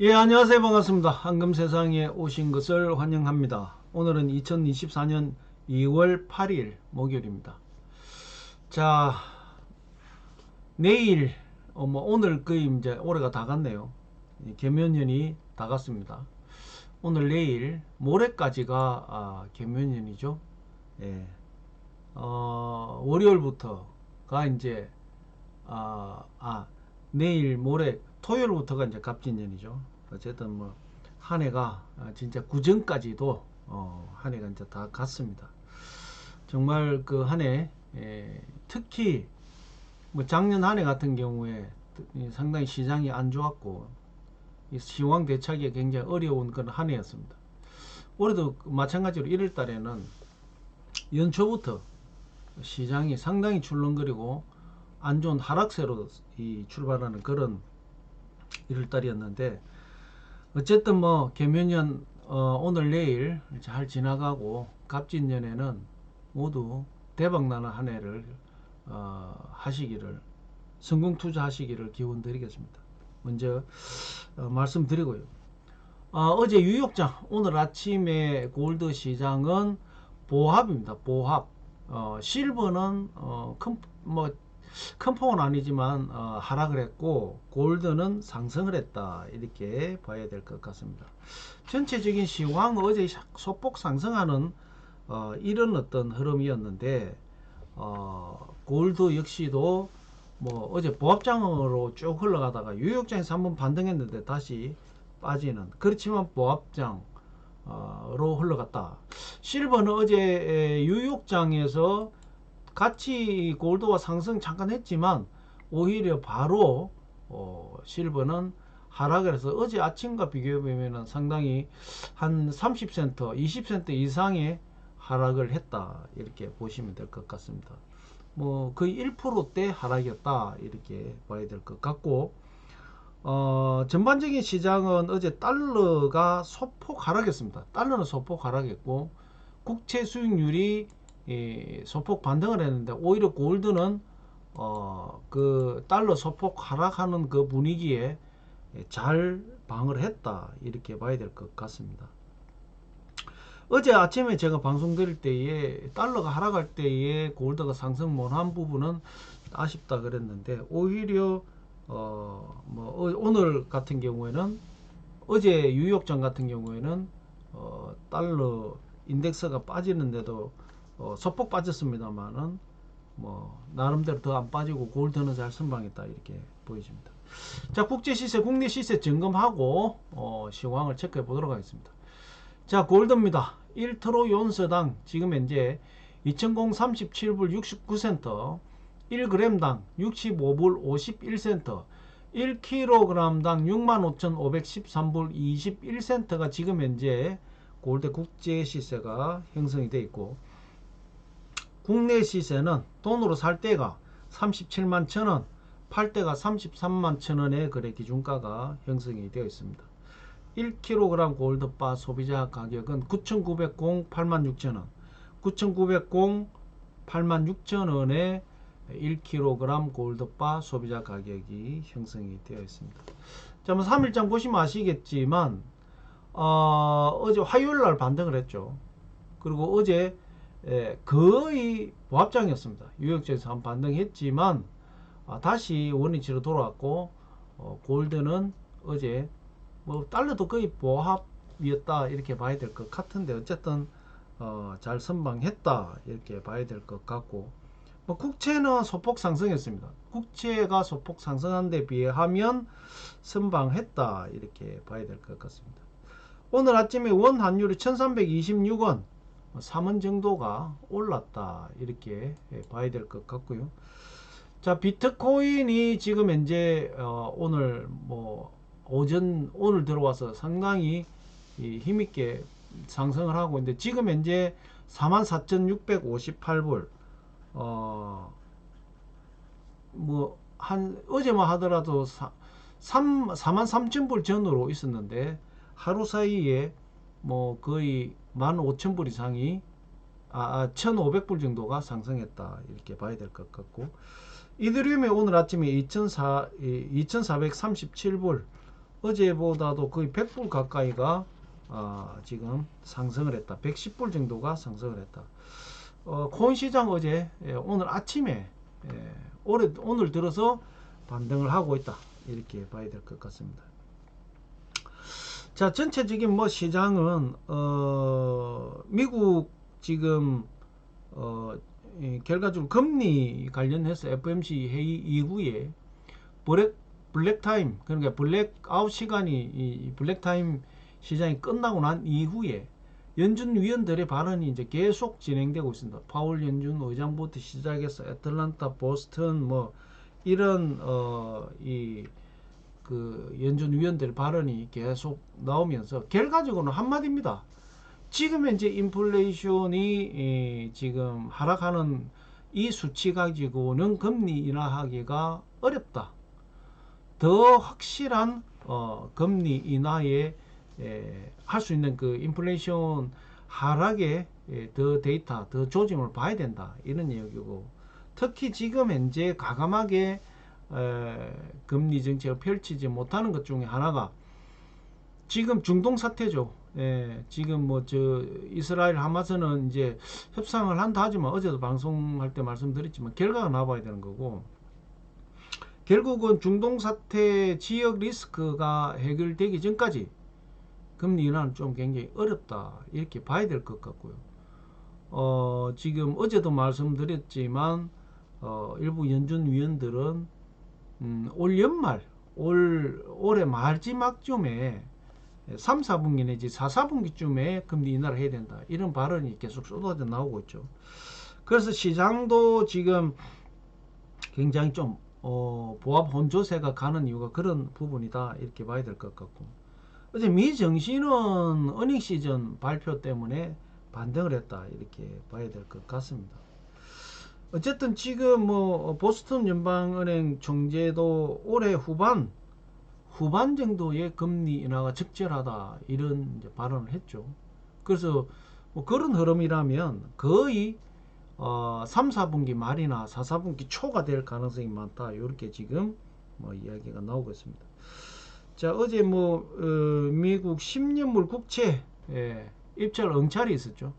예, 안녕하세요. 반갑습니다. 황금세상에 오신 것을 환영합니다. 오늘은 2024년 2월 8일 목요일입니다. 자, 내일, 어, 뭐, 오늘 거의 이제 올해가 다 갔네요. 이 개면연이 다 갔습니다. 오늘 내일, 모레까지가, 아, 개면연이죠. 예. 어, 월요일부터가 이제, 아, 아, 내일, 모레, 토요일부터가 이제 갑진년이죠. 어쨌든 뭐, 한 해가 아, 진짜 구정까지도, 어, 한 해가 이제 다 갔습니다. 정말 그 한 해, 예, 특히, 뭐 작년 한 해 같은 경우에 이 상당히 시장이 안 좋았고, 이 시황 대착이 굉장히 어려운 그런 한 해였습니다. 올해도 마찬가지로 1월 달에는 연초부터 시장이 상당히 출렁거리고 안 좋은 하락세로 이 출발하는 그런 1월 달이었는데 어쨌든 뭐 개면년 어, 오늘 내일 잘 지나가고 갑진년에는 모두 대박나는 한 해를 어, 하시기를 성공 투자하시기를 기원 드리겠습니다. 먼저 어, 말씀드리고요. 어, 제 뉴욕장 오늘 아침에 골드 시장은 보합입니다. 보합. 어, 실버는 어, 큰, 뭐, 큰 폭은 아니지만 어, 하락을 했고 골드는 상승을 했다 이렇게 봐야 될 것 같습니다. 전체적인 시황 어제 소폭 상승하는 어, 이런 어떤 흐름이었는데 어, 골드 역시도 뭐 어제 보합장으로 쭉 흘러가다가 유역장에서 한번 반등했는데 다시 빠지는 그렇지만 보합장 로 흘러갔다. 실버는 어제 유육장에서 같이 골드와 상승 잠깐 했지만 오히려 바로 어, 실버는 하락을 해서 어제 아침과 비교해 보면 상당히 한 30센트, 20센트 이상의 하락을 했다 이렇게 보시면 될 것 같습니다. 뭐 거의 1%대 하락이었다 이렇게 봐야 될 것 같고 어, 전반적인 시장은 어제 달러가 소폭 하락했습니다. 달러는 소폭 하락했고 국채 수익률이 예, 소폭 반등을 했는데 오히려 골드는 어, 그 달러 소폭 하락하는 그 분위기에 잘 방을 했다 이렇게 봐야 될 것 같습니다. 어제 아침에 제가 방송 드릴 때에 달러가 하락할 때에 골드가 상승 못한 부분은 아쉽다 그랬는데 오히려 어, 뭐, 어, 오늘 같은 경우에는 어제 뉴욕장 같은 경우에는 어, 달러 인덱스가 빠지는데도 어, 소폭 빠졌습니다만은 뭐 나름대로 더 안 빠지고 골드는 잘 선방했다 이렇게 보여집니다. 자 국제 시세, 국내 시세 점검하고 어, 시황을 체크해 보도록 하겠습니다. 자 골드입니다. 1트로 연서당 지금 현재 2037불 69센터 1g당 65불 51센터 1kg당 65,513불 21센터가 지금 현재 골드 국제 시세가 형성이 되어 있고 국내 시세는 돈으로 살 때가 37만 천원 팔 때가 33만 천원의 거래 기준가가 형성이 되어 있습니다. 1kg 골드바 소비자 가격은 9,900공 86,000원 9,900공 86,000원에 1kg 골드바 소비자 가격이 형성이 되어 있습니다. 자, 뭐 3일장 보시면 아시겠지만 어, 어제 화요일 날 반등을 했죠. 그리고 어제 에, 거의 보합장이었습니다. 유역지에서 한 반등했지만 아, 다시 원위치로 돌아왔고 어, 골드는 어제 뭐 달러도 거의 보합이었다 이렇게 봐야 될 것 같은데 어쨌든 어, 잘 선방했다 이렇게 봐야 될 것 같고 뭐 국채는 소폭 상승했습니다. 국채가 소폭 상승한 데 비하면 선방했다 이렇게 봐야 될 것 같습니다. 오늘 아침에 원 환율이 1326원 3원 정도가 올랐다 이렇게 봐야 될 것 같고요. 자 비트코인이 지금 현재 어, 오늘 뭐 오전 오늘 들어와서 상당히 힘있게 상승을 하고 있는데 지금 현재 44,658불 어, 뭐, 한, 어제만 하더라도 3, 4만 3천 불 전으로 있었는데, 하루 사이에 뭐 거의 1만 5천 불 이상이, 아, 1,500불 아, 정도가 상승했다. 이렇게 봐야 될 것 같고, 이드리움이 오늘 아침에 2,437불, 어제보다도 거의 100불 가까이가 아, 지금 상승을 했다. 110불 정도가 상승을 했다. 어, 코인 시장 어제 예, 오늘 아침에 예, 올해, 오늘 들어서 반등을 하고 있다. 이렇게 봐야 될 것 같습니다. 자, 전체적인 뭐 시장은 어, 미국 지금 어, 이 결과적으로 금리 관련해서 FMC 회의 이후에 블랙 블랙타임 그러니까 블랙아웃 시간이 이 블랙타임 시장이 끝나고 난 이후에 연준 위원들의 발언이 이제 계속 진행되고 있습니다. 파월 연준 의장부터 시작해서 애틀란타, 보스턴 뭐 이런 어이 그 연준 위원들 발언이 계속 나오면서 결과적으로는 한마디입니다. 지금 현재 인플레이션이 이 지금 하락하는 이 수치 가지고는 금리 인하하기가 어렵다. 더 확실한 어, 금리 인하에 할 수 있는 그 인플레이션 하락에 예, 더 데이터, 더 조짐을 봐야 된다 이런 이야기고 특히 지금 현재 가감하게 에, 금리 정책을 펼치지 못하는 것 중에 하나가 지금 중동 사태죠. 예, 지금 뭐 저 이스라엘 하마스는 이제 협상을 한다 하지만 어제도 방송할 때 말씀드렸지만 결과가 나와야 되는 거고 결국은 중동 사태 지역 리스크가 해결되기 전까지 금리 인하는 좀 굉장히 어렵다 이렇게 봐야 될 것 같고요. 어, 지금 어제도 말씀드렸지만 어, 일부 연준 위원들은 음, 올 연말 올 올해 마지막쯤에 3, 4분기 내지 4, 4분기쯤에 금리 인하를 해야 된다. 이런 발언이 계속 쏟아져 나오고 있죠. 그래서 시장도 지금 굉장히 좀 어, 보합 혼조세가 가는 이유가 그런 부분이다. 이렇게 봐야 될 것 같고. 어제 미 정신은 어닝 시즌 발표 때문에 반등을 했다. 이렇게 봐야 될 것 같습니다. 어쨌든 지금 뭐 보스턴 연방은행 총재도 올해 후반 후반 정도의 금리 인하가 적절하다 이런 발언을 했죠. 그래서 뭐 그런 흐름이라면 거의 어, 3, 4분기 말이나 4, 4분기 초가 될 가능성이 많다. 이렇게 지금 뭐 이야기가 나오고 있습니다. 자 어제 뭐 어, 미국 10년물 국채 예, 입찰 응찰이 있었죠.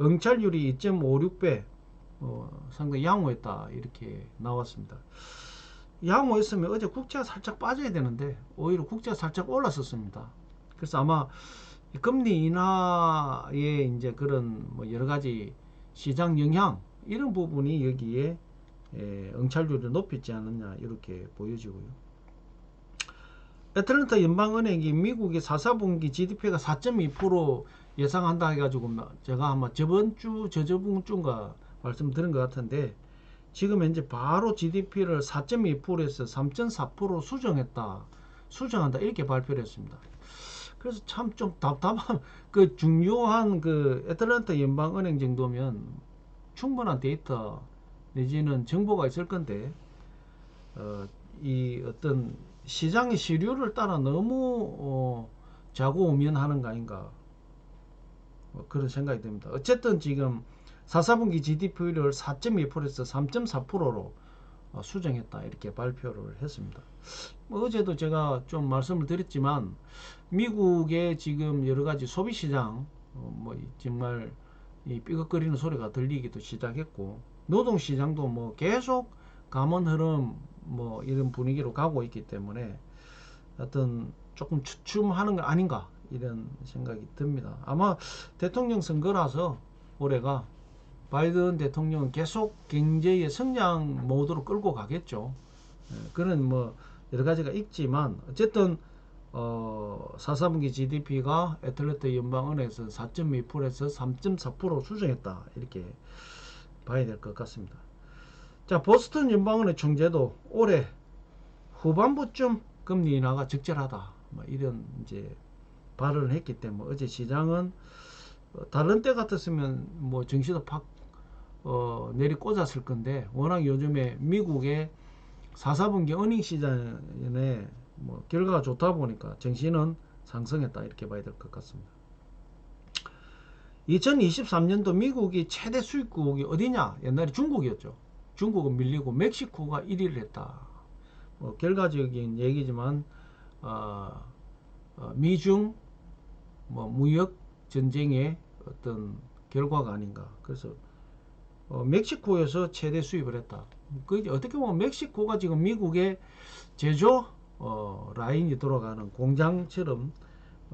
응찰률이 2.56배 어, 상당히 양호했다 이렇게 나왔습니다. 양호했으면 어제 국채가 살짝 빠져야 되는데 오히려 국채가 살짝 올랐었습니다. 그래서 아마 금리 인하의 이제 그런 뭐 여러 가지 시장 영향 이런 부분이 여기에 에, 응찰률을 높였지 않느냐 이렇게 보여지고요. 애틀랜타 연방은행이 미국의 4, 4분기 GDP가 4.2% 예상한다 해가지고 제가 아마 저번 주 저저번 주인가 말씀드린 것 같은데 지금 현재 바로 GDP를 4.2%에서 3.4% 수정했다. 수정한다. 이렇게 발표를 했습니다. 그래서 참 좀 답답한 그 중요한 그 애틀랜타 연방은행 정도면 충분한 데이터 내지는 정보가 있을 건데 어, 이 어떤 시장의 시류를 따라 너무 어, 자고우면하는 거 아닌가 뭐 그런 생각이 듭니다. 어쨌든 지금 4, 4분기 GDP를 4.2%에서 3.4%로 어, 수정했다 이렇게 발표를 했습니다. 뭐 어제도 제가 좀 말씀을 드렸지만 미국의 지금 여러 가지 소비 시장 어, 뭐 정말 이 삐걱거리는 소리가 들리기도 시작했고 노동 시장도 뭐 계속 감원 흐름 뭐 이런 분위기로 가고 있기 때문에 어떤 조금 추춤하는 거 아닌가 이런 생각이 듭니다. 아마 대통령 선거라서 올해가 바이든 대통령은 계속 경제의 성장 모드로 끌고 가겠죠. 예, 그런 뭐 여러 가지가 있지만 어쨌든 어 4, 4분기 GDP가 애틀랜타 연방은행에서 4.2%에서 3.4% 수정했다 이렇게 봐야 될 것 같습니다. 자 보스턴 연방은행 총재도 올해 후반부쯤 금리 인하가 적절하다 뭐 이런 이제 발언을 했기 때문에 어제 시장은 어, 다른 때 같았으면 뭐 정시도 팍 어, 내리 꽂았을 건데 워낙 요즘에 미국의 4, 4분기 어닝 시장에 뭐 결과가 좋다 보니까 정시는 상승했다 이렇게 봐야 될 것 같습니다. 2023년도 미국이 최대 수입국이 어디냐? 옛날에 중국이었죠. 중국은 밀리고 멕시코가 1위를 했다. 뭐 결과적인 얘기지만 어, 어, 미중 뭐 무역 전쟁의 어떤 결과가 아닌가. 그래서 어, 멕시코에서 최대 수입을 했다. 그 어떻게 보면 멕시코가 지금 미국의 제조 어, 라인이 돌아가는 공장처럼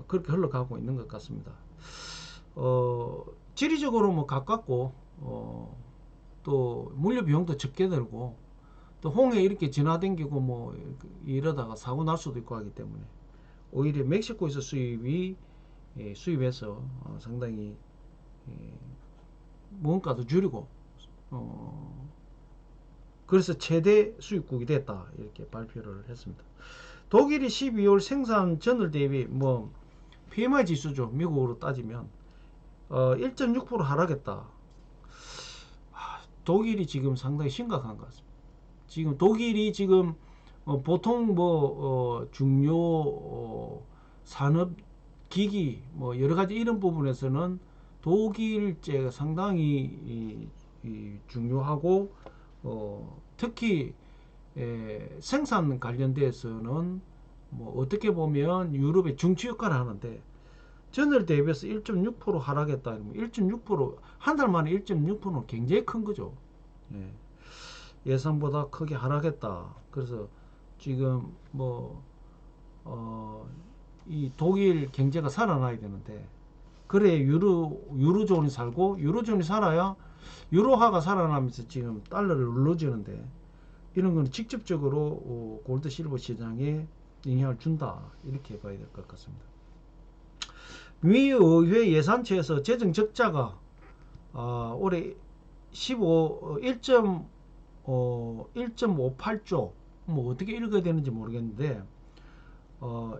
그렇게 흘러가고 있는 것 같습니다. 어, 지리적으로 뭐 가깝고 어, 또 물류 비용도 적게 들고 또 홍해 이렇게 지나댕기고 뭐 이러다가 사고 날 수도 있고 하기 때문에 오히려 멕시코에서 수입이 예, 수입해서 어, 상당히 예, 무언가도 줄이고 어, 그래서 최대 수입국이 됐다 이렇게 발표를 했습니다. 독일이 12월 생산 전월 대비 뭐 PMI 지수죠 미국으로 따지면 어, 1.6% 하락했다. 아, 독일이 지금 상당히 심각한 것 같습니다. 지금 독일이 지금 어, 보통 뭐 어, 중요 어, 산업 기기 뭐 여러 가지 이런 부분에서는 독일제가 상당히 이, 이 중요하고 어, 특히 에, 생산 관련돼서는 뭐 어떻게 보면 유럽의 중추 역할을 하는데 전월 대비해서 1.6% 하락했다. 1.6%한 달 만에 1.6%는 굉장히 큰 거죠. 예. 예상보다 크게 하락했다. 그래서 지금 뭐 어, 이 독일 경제가 살아나야 되는데 그래 유로 유로존이 살고 유로존이 살아야 유로화가 살아나면서 지금 달러를 눌러주는데 이런 거는 직접적으로 어, 골드 실버 시장에 영향을 준다 이렇게 봐야 될 것 같습니다. 미 의회 예산처에서 재정 적자가 어, 올해 15 1. 어, 1.58조 뭐 어떻게 읽어야 되는지 모르겠는데 어,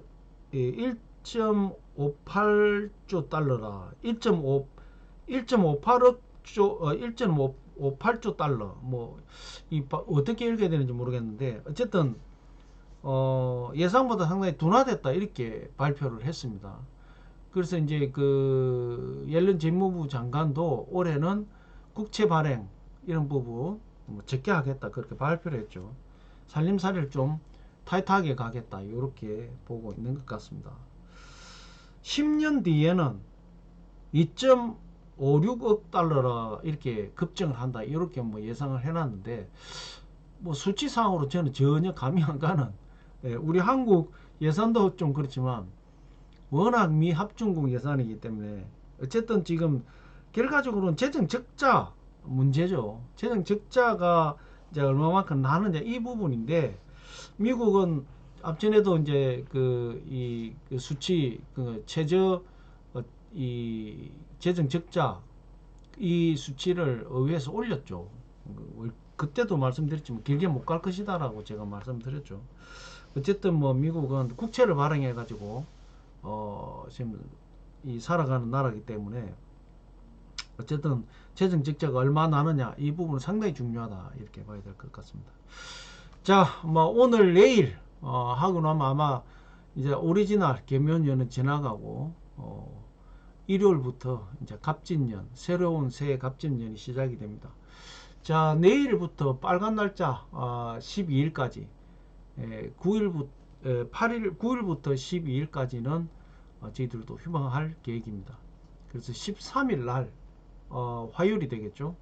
1.58조 달러라 1.5 1.58 조 어, 1.58조 달러 뭐 이 어떻게 읽어야 되는지 모르겠는데 어쨌든 어, 예상보다 상당히 둔화됐다 이렇게 발표를 했습니다. 그래서 이제 그 옐런 재무부 장관도 올해는 국채 발행 이런 부분 뭐 적게 하겠다 그렇게 발표를 했죠. 살림살이를 좀 타이트하게 가겠다 이렇게 보고 있는 것 같습니다. 10년 뒤에는 2.56억 달러라 이렇게 급증을 한다 이렇게 뭐 예상을 해놨는데 뭐 수치상으로 저는 전혀 감이 안 가는 예, 우리 한국 예산도 좀 그렇지만 워낙 미 합중국 예산이기 때문에 어쨌든 지금 결과적으로는 재정 적자 문제죠. 재정 적자가 이제 얼마만큼 나느냐 이 부분인데 미국은 앞전에도 이제 그이 그 수치 그 최저 어, 이 재정 적자 이 수치를 의회에서 올렸죠. 그, 그때도 말씀드렸지만 길게 못 갈 것이다라고 제가 말씀드렸죠. 어쨌든 뭐 미국은 국채를 발행해 가지고 어 지금 이 살아가는 나라이기 때문에 어쨌든 재정 적자가 얼마 나느냐 이 부분은 상당히 중요하다 이렇게 봐야 될 것 같습니다. 자, 뭐 오늘 내일 어, 하고 나면 아마 이제 오리지널 개면연은 지나가고 어, 일요일부터 이제 갑진년 새로운 새해 갑진년이 시작이 됩니다. 자 내일부터 빨간 날짜 어, 12일까지 에, 9일부터 8일 9일부터 12일까지는 어, 저희들도 휴방할 계획입니다. 그래서 13일 날 어, 화요일이 되겠죠.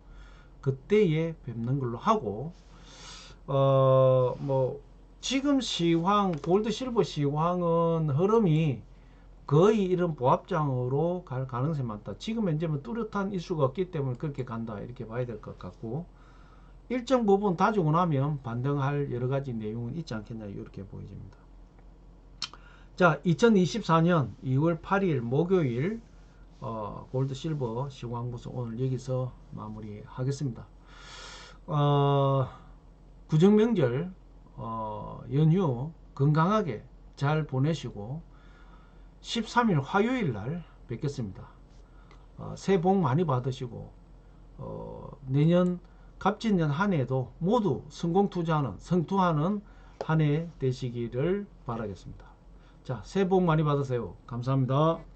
그때에 뵙는 걸로 하고 어, 뭐 지금 시황 골드 실버 시황은 흐름이 거의 이런 보합장으로 갈 가능성이 많다. 지금 현재는 뚜렷한 이슈가 없기 때문에 그렇게 간다 이렇게 봐야 될 것 같고 일정 부분 다지고 나면 반등할 여러 가지 내용은 있지 않겠냐 이렇게 보여집니다. 자, 2024년 2월 8일 목요일 어, 골드 실버 시황부서 오늘 여기서 마무리 하겠습니다. 어, 구정명절 어, 연휴 건강하게 잘 보내시고 13일 화요일 날 뵙겠습니다. 어, 새해 복 많이 받으시고 어, 내년 갑진년 한 해도 모두 성공 투자하는 성투하는 한 해 되시기를 바라겠습니다. 자, 새해 복 많이 받으세요. 감사합니다.